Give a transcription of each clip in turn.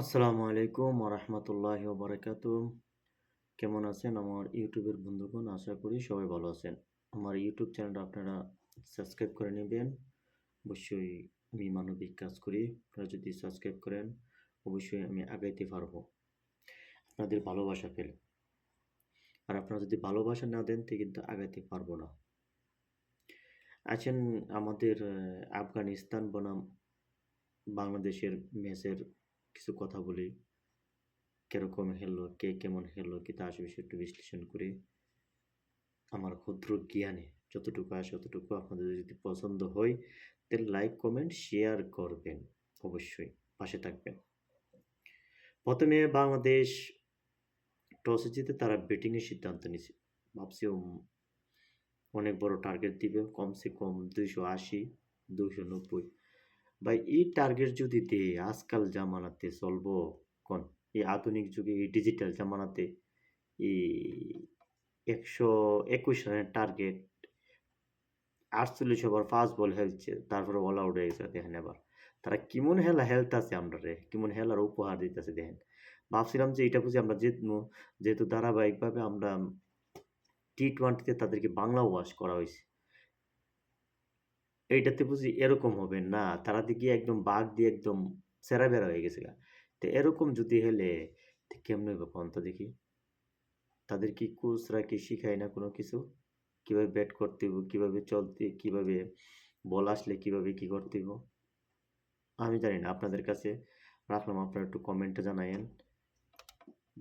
আসসালামু আলাইকুম ওরহমতুল্লাহ বারাকাত কেমন আছেন আমার ইউটিউবের বন্ধুগণ? আশা করি সবাই ভালো আছেন। আমার ইউটিউব চ্যানেলটা আপনারা সাবস্ক্রাইব করে নেবেন। অবশ্যই আমি মানবিক কাজ করি। আপনারা যদি সাবস্ক্রাইব করেন, অবশ্যই আমি আগাইতে পারব। আপনাদের ভালোবাসা পেলে। আর আপনারা যদি ভালোবাসা না দেন, তো কিন্তু আগাইতে পারব না। আছেন আমাদের, আফগানিস্তান বনাম বাংলাদেশের ম্যাচের কিছু কথা বলি। কীরকম খেললো কে কেমন খেললো কি তা বিষয়ে একটু বিশ্লেষণ করে। আমার ক্ষুদ্র জ্ঞানে যতটুকু আসে ততটুকু আপনাদের যদি পছন্দ হয়, তাহলে লাইক কমেন্ট শেয়ার করবেন, অবশ্যই পাশে থাকবেন। প্রথমে বাংলাদেশ টসে জিতে তারা ব্যাটিংয়ের সিদ্ধান্ত নিয়েছে। ভাবছি অনেক বড় টার্গেট দিবে, কমসে কম দুইশো আশি, দুইশো নব্বই। ভাই, এই টার্গেট যদি দেয় আজকাল জামানাতে চলবো কোন? এই আধুনিক যুগে, এই ডিজিটাল জামানাতে, এই একশো একুশ রানের টার্গেট আটচল্লিশ ওভার ফার্স্ট বল খেলছে, তারপরে অল আউট হয়ে গেছে, দেখেন এবার। তারা কেমন হেলা হেলতেছে আমরা রে, কেমন হেলার উপহার দিতেছে, দেখেন। ভাবছিলাম যে এটা বুঝি আমরা জিতবো, যেহেতু ধারাবাহিকভাবে আমরা টি টোয়েন্টিতে তাদেরকে বাংলা ওয়াশ করা হয়েছে। এইটাতে বুঝি এরকম হবে না। তারা দিকে একদম বাঘ দিয়ে একদম সেরা বেড়া হয়ে গেছে। তো এরকম যদি হেলে কেমন হইব তো দেখি? তাদের কি কোচরা কি শিখায় না কোনো কিছু? কীভাবে ব্যাট করতে হইব, কীভাবে চলতে, কীভাবে বল আসলে কীভাবে কি করতে হইব? আমি জানি না, আপনাদের কাছে রাখলাম, আপনারা একটু কমেন্টে জানায়েন।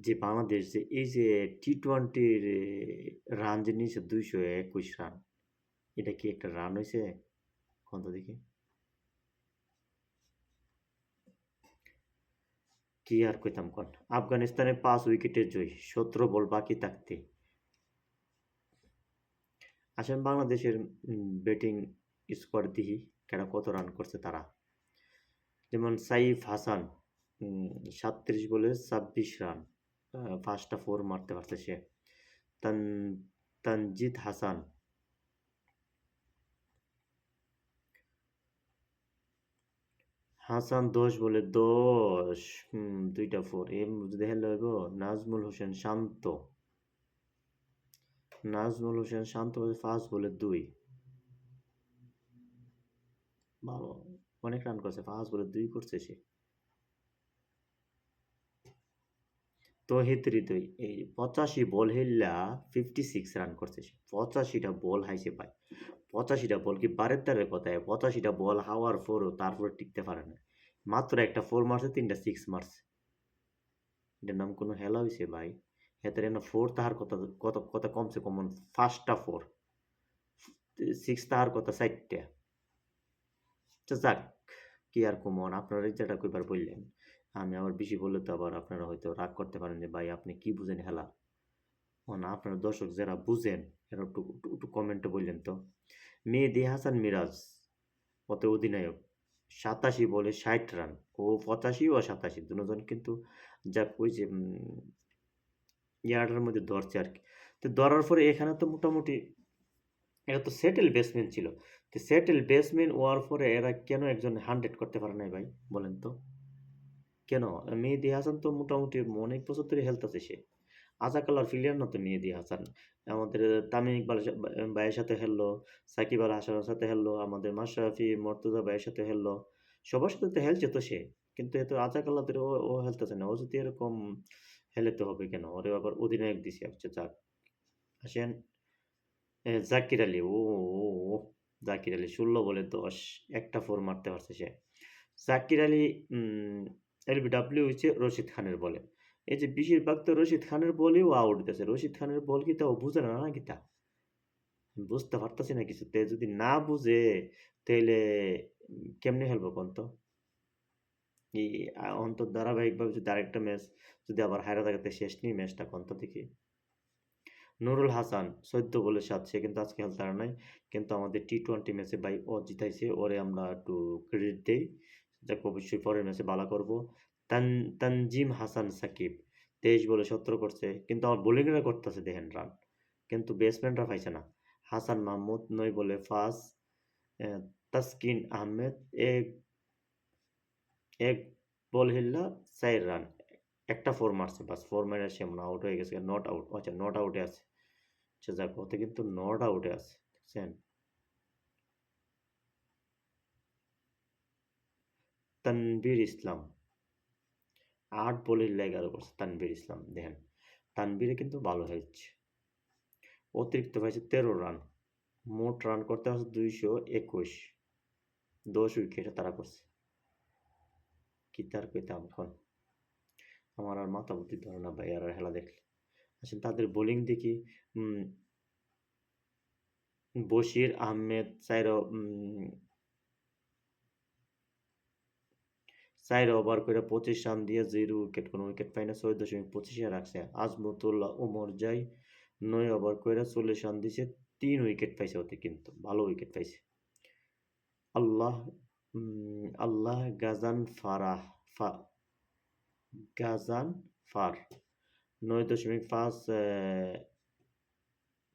যে বাংলাদেশ যে এই যে টি টোয়েন্টির রান যে নিয়েছে দুইশো একুশ রান এটা কি একটা রান হয়েছে কোন তো দেখি। কি আর কইতাম কোন? আফগানিস্তানে পাঁচ উইকেটের জয় সতেরো বল বাকি থাকতে। আসেন বাংলাদেশের ব্যাটিং স্কোয়াড দিহি কেডা কত রান করছে তারা। যেমন সাইফ হাসান সাতত্রিশ বলে ছাব্বিশ রান পাঁচটা ফোর মারতে পারছে সে। তান, তানজিদ হাসান হাসান দোষ বলে দোষ। হুম, দুইটা ফোর এম যদি হেলে হইব নাজমুল হোসেন শান্ত। নাজমুল হোসেন শান্ত বলে ফার্স্ট বলে দুই। ভালো। অনেক রান করছে ফার্স্ট বলে দুই করছে সে। তহিদ হৃদয়, এই পঁচাশি বল হেললা ফিফটি সিক্স রান করছে সে। পঁচাশিটা বল হাইছে ভাই। পঁচাশিটা বল কি বারের তারের কথায় পঁচাশিটা বল হাওয়ার পরও তারপরে টিকতে পারে না। মাত্র একটা ফোর মারছে, তিনটা সিক্স মারছে। এটার নাম কোনো হেলা হয়েছে ভাই। হেতার না ফোর তাহার কথা, কত, কথা কমসে কম ফার্স্টটা ফোর সিক্স তাহার কথা চারটা। তো যাক, কি আর কমন আপনারা যেটা কইবার বললেন। আমি আবার বেশি বললে তো আবার আপনারা হয়তো রাগ করতে পারেন যে, ভাই, আপনি কি বুঝেন হেলা? না আপনারা দর্শক যারা বুঝেন, এরা একটু, একটু- কমেন্টে বললেন তো। মেহেদি হাসান মিরাজ অত অধিনায়ক, সাতাশি বলে ষাট রান। ও পঁচাশি ও সাতাশি দুজন কিন্তু যাক ওই যে ইয়ার্ডের মধ্যে ধরছে আর কি। তো ধরার পরে এখানে তো মোটামুটি এরা তো সেটেল ব্যাটসম্যান ছিল। তো সেটেল ব্যাটসম্যান হওয়ার পরে এরা কেন একজন হান্ড্রেড করতে পারে নাই ভাই? বলেন তো। কেন? মেহেদি হাসান তো মোটামুটি অনেক বছর ধরে খেলতেছে সে। আজাকালার প্লেয়ার না তো মেহেদি হাসান। আমাদের তামিম ইকবাল ভাইয়ের সাথে খেললো সাকিব আল হাসানের সাথে খেললো আমাদের মাশরাফি, মর্তুজা ভাইয়ের সাথে খেললো সবার সাথে তো খেলছে তো সে, কিন্তু এত আজাকাল্লাদের ও ও খেলতেছে না। ও যদি এরকম খেলেতে হবে কেন? ওরে আবার অধিনায়ক দিছে আচ্ছা যাক। আসেন জাকির আলী, ও জাকির আলী, ষোলো বলে দশ, একটা ফোর মারতে পারছে সে। জাকির আলী এলবিডাব্লিউ হচ্ছে রশিদ খানের বলে। এই যে বেশিরভাগ তো রশিদ খানের বলেও আউট দিতেছে। রশিদ খানের বল কি তা ও বুঝে না নাকি তা? বুঝতে পারতাছি না কিছু। তে যদি না বুঝে তাহলে কেমনে খেলব কোন তো? এই অন্তর ধারাবাহিকভাবে যদি আরেকটা ম্যাচ যদি আবার হারা থাকাতে শেষ নেই ম্যাচটা কোন তো দেখি। নুরুল হাসান, চোদ্দ বলে সাত, সে কিন্তু আজকে খেলতে নাই। কিন্তু আমাদের টি টোয়েন্টি ম্যাচে বাই ও জিতাইছে, ওরে আমরা একটু ক্রেডিট দেই। যাক, অবশ্যই পরের ম্যাচে ভালো করব। তান, তানজিম হাসান সাকিব, তেইশ বলে সতেরো করছে, কিন্তু আমার বোলিংরা করতেছে দেখেন রান কিন্তু ব্যাটসম্যানরা পাইছে না। হাসান মাহমুদ নয় বলে ফার্স্ট তাসকিন আহমেদ, এক এক বল হিল্লা, চার রান একটা ফোর মারছে, বাস ফোর মারে সে মনে আউট হয়ে গেছে নট আউট আচ্ছা নট আউটে আছে। আচ্ছা যাক, ওতে কিন্তু নট আউটে আছে, দেখছেন? তানবীর ইসলাম আট বলে এগারো করছে তানবীর ইসলাম, দেখেন। তানবীরে কিন্তু ভালো হয়েছে। অতিরিক্ত হয়েছে তেরো রান মোট রান করতে হচ্ছে দুইশো একুশ। দশ উইকেটে তারা করছে। কি তার কইতাম এখন? আমার আর মাথা বুদ্ধি ধরে না ভাই আর খেলা দেখলে। আসলে তাদের বোলিং দেখি বশির আহমেদ চাইর চার ওভার করে পঁচিশ রান দিয়ে জিরো উইকেট, কোনো উইকেট পায় না। ছয় দশমিক পঁচিশে রাখছে। আজমতুল্লাহ ওমর যাই নয় ওভার করে চল্লিশ রান দিছে, তিন উইকেট পাইছে ওতে কিন্তু, ভালো উইকেট পাইছে। আল্লাহ আল্লাহ গাজান ফারাহ ফা, গাজান ফার, নয় দশমিক পাঁচ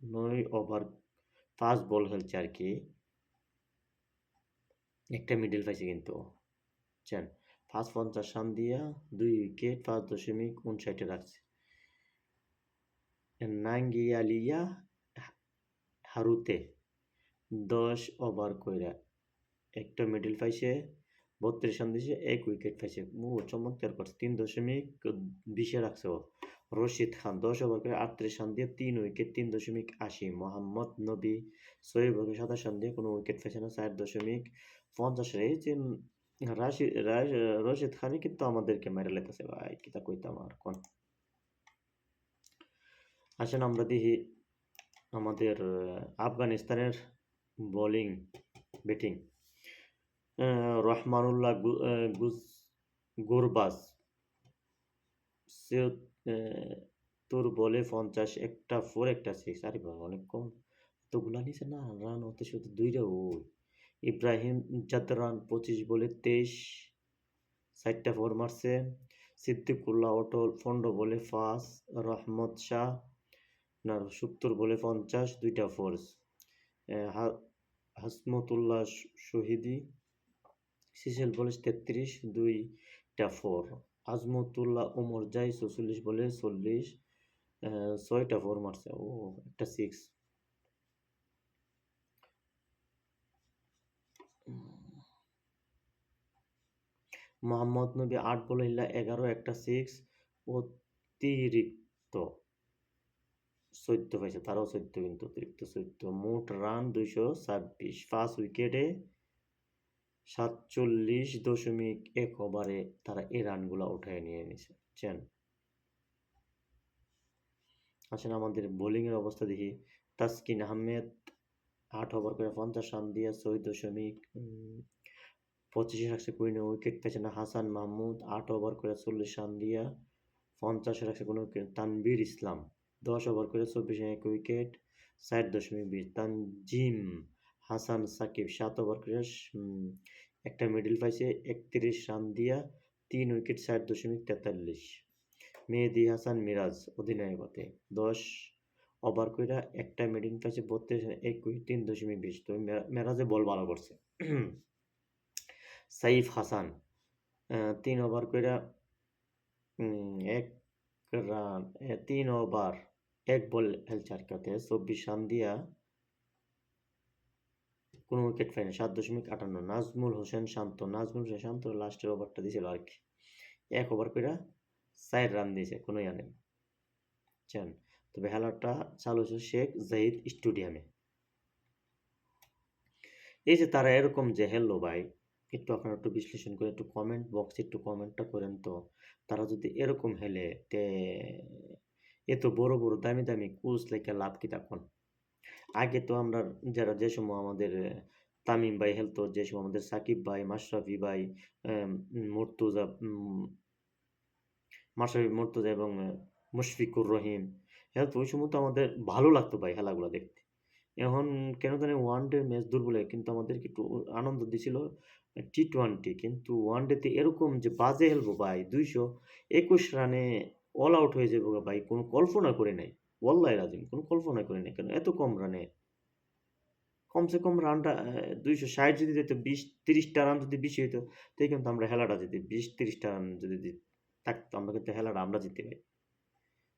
নয় ওভার পাঁচ বল খেলছে আর কি। একটা মিডল পাইছে কিন্তু বুঝছেন পাঁচ পঞ্চাশ রান দিয়া দুই উইকেট, পাঁচ দশমিক উনষাটে রাখছে। নাঙ্গিয়ালিয়া হারুতে দশ ওভার কইরা একটা মিডল পাইছে, বত্রিশ রান দিছে, এক উইকেট পাইছে। ও চমৎকার করছে, তিন দশমিক বিশে রাখছে ও। রশিদ খান দশ ওভার করে আটত্রিশ রান দিয়ে তিন উইকেট, তিন দশমিক আশি। মোহাম্মদ নবী ছয় সাতাশ রান দিয়ে কোনো উইকেট পাইছে না, চার দশমিক পঞ্চাশ এই যে রাশি রাশ- রশিদ খানই কিন্তু আমাদেরকে মেরে লেতেছে ভাই কিতা কইতাম আর কোন আসেন আমরা দেখি আমাদের আফগানিস্তানের বোলিং ব্যাটিং রহমানুল্লাহ গুরবাজ তোর বলে পঞ্চাশ একটা ফোর একটা সিক্স আরে বাবা অনেক কম তো গুলা নিছে না রান হতে শুধু দুইটা ওই ইব্রাহিম জাদরান পঁচিশ বলে তেইশ চারটা ফোর মারছে। সিদ্দিকুল্লাহ অটল পনেরো বলে পাঁচ, রহমত শাহ না, সত্তর বলে পঞ্চাশ, দুইটা ফোর্স হাসমতুল্লাহ শহীদি, সিসেল বলে তেত্রিশ, দুইটা ফোর। আজমতুল্লাহ ওমর জাই চৌচল্লিশ বলে চল্লিশ ছয়টা ফোর মারছে। ও, একটা সিক্স মোহাম্মদ নবী আট বলে এগারো, একটা সিক্স অতিরিক্ত। চোদ্দ পাইছে, তারাও চোদ্দ কিন্তু অতিরিক্ত চোদ্দ। মোট রান দুইশো ছাব্বিশ। ফার্স্ট উইকেটে সাতচল্লিশ দশমিক এক ওভারে তারা এই রানগুলো উঠায় নিয়ে নিয়েছে বুঝছেন আসলে আমাদের বোলিংয়ের অবস্থা দেখি। তাসকিন আহমেদ আট ওভার করে পঞ্চাশ রান দিয়ে ছয় দশমিক পঁচিশে রাখছে কুড়ি উইকেট পেয়েছে না হাসান মাহমুদ, আট ওভার করে চল্লিশ রান দিয়া পঞ্চাশে রাখছে কোনো তানবীর ইসলাম, দশ ওভার করে চব্বিশে এক উইকেট ষাট দশমিক বিশ। তানজিম হাসান সাকিব, সাত ওভার করে একটা মিডল পাইছে, একত্রিশ রান দিয়া তিন উইকেট ষাট দশমিক তেতাল্লিশ। মেহেদি হাসান মিরাজ অধিনায়কতে, দশ ওভার কইরা একটা মিডিল পাইছে, বত্রিশ এক উইকেট তিন দশমিক বিশ। তো মেরা- মেরাজে বল ভালো করছে। সাইফ হাসান তিন ওভার কইরা এক রান তিন ওভার এক বল খেলছে আর কি। চব্বিশ রান দিয়া কোনো উইকেট পায়নি। সাত দশমিক আটান্ন। নাজমুল হোসেন শান্ত। নাজমুল হোসেন শান্ত লাস্টের ওভারটা দিয়েছিল আর কি। এক ওভার কইরা চার রান দিয়েছে কোনো ইয়া নেই বুঝছেন তবে খেলাটা চালু হয়েছে শেখ জাহিদ স্টেডিয়ামে এই যে তারা এরকম যে হেললো ভাই একটু আপনারা একটু বিশ্লেষণ করে, একটু কমেন্ট বক্সে একটু কমেন্টটা করেন তো। তারা যদি এরকম হেলে, তে এত বড় বড় দামি দামি কোচ লেখা লাভ কি তখন? আগে তো আমরা যারা যে সময় আমাদের তামিম ভাই হেলতো, যে সময় আমাদের সাকিব ভাই, মাশরাফি ভাই মুর্তুজা মাশরাফি, মুর্তুজা এবং মুশফিকুর রহিম, হেলতো, ওই সময় তো আমাদের ভালো লাগতো ভাই খেলাগুলো দেখতে। এখন কেন জানি ওয়ান ডে ম্যাচ দুর্বলে কিন্তু আমাদেরকে একটু আনন্দ দিয়েছিল টি টোয়েন্টি কিন্তু ওয়ান ডেতে এরকম যে বাজে হেলবো ভাই, দুইশো একুশ রানে অল আউট হয়ে যাব ভাই, কোনো কল্পনা করি নাই, ওয়াল্লাহ রাজিম, কোনো কল্পনা করি নাই, কেন এত কম রানে? কমসে কম রানটা দুইশো ষাট যদি দিত, বিশ তিরিশটা রান যদি বেশি হইতো, তাই কিন্তু আমরা হেলাটা জিতি, বিশ তিরিশটা রান যদি থাকতো, আমরা কিন্তু হেলাটা আমরা জিতে পাই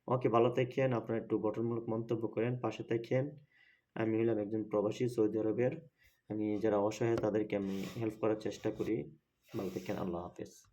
ওকে, ভালো থাকেন, আপনারা একটু গঠনমূলক মন্তব্য করেন, পাশে থাকেন। আমি হলাম একজন প্রবাসী সৌদি আরবের। আমি যারা অসহায় তাদেরকে আমি হেল্প করার চেষ্টা করি। ভালো থাকেন, আল্লাহ হাফেজ।